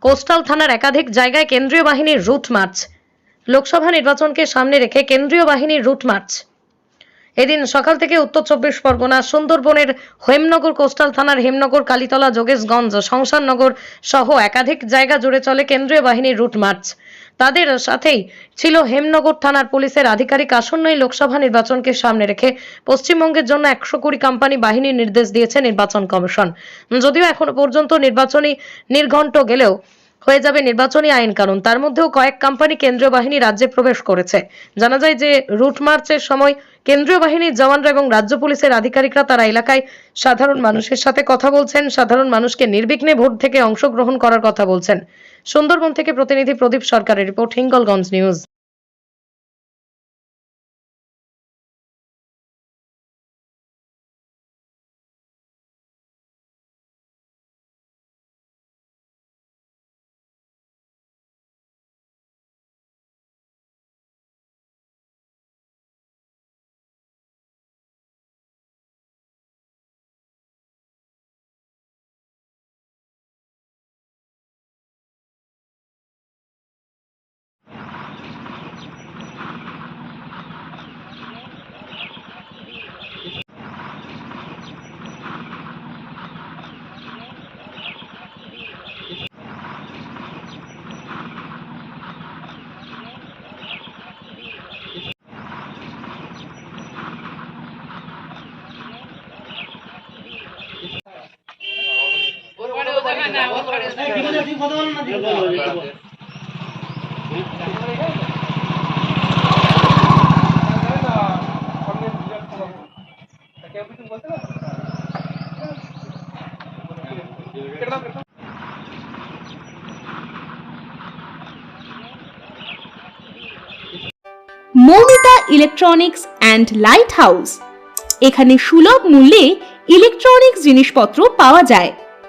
Coastal থানার একাধিক জায়গায় কেন্দ্রীয় বাহিনীর রুট মার্চ। লোকসভা নির্বাচনকে সামনে রেখে কেন্দ্রীয় বাহিনীর রুট মার্চ। এদিন সকাল থেকে উত্তর চব্বিশ পরগনা, সুন্দরবনের হেমনগর, কোস্টাল থানার হেমনগর, কালীতলা, যোগেশগঞ্জ সংসারনগর সহ একাধিক জায়গা জুড়ে চলে কেন্দ্রীয় বাহিনীর রুট মার্চ। তাদের সাথেই ছিল হেমনগর থানার পুলিশের আধিকারিক আসন্নই লোকসভা নির্বাচনকে সামনে রেখে পশ্চিমবঙ্গের জন্য একশো কুড়ি কোম্পানি বাহিনীর নির্দেশ দিয়েছে নির্বাচন কমিশন। যদিও এখনও পর্যন্ত নির্বাচনী নির্ঘণ্ট গেলেও হয়ে যাবে নির্বাচনী আইন কানুন। তার মধ্যেও কয়েক কোম্পানি কেন্দ্রীয় বাহিনী রাজ্যে প্রবেশ করেছে। জানা যায় যে, রুট মার্চের সময় কেন্দ্রীয় বাহিনীর জওয়ানরা এবং রাজ্য পুলিশের আধিকারিকরা তারা এলাকায় সাধারণ মানুষের সাথে কথা বলছেন, সাধারণ মানুষকে নির্বিঘ্নে ভোট থেকে অংশগ্রহণ করার কথা বলছেন। সুন্দরবন থেকে প্রতিনিধি প্রদীপ সরকারের report, Hingalganj news. Moumita electronics and light house এখানে সুলভ মূল্যে ইলেকট্রনিক্স জিনিসপত্র পাওয়া যায়।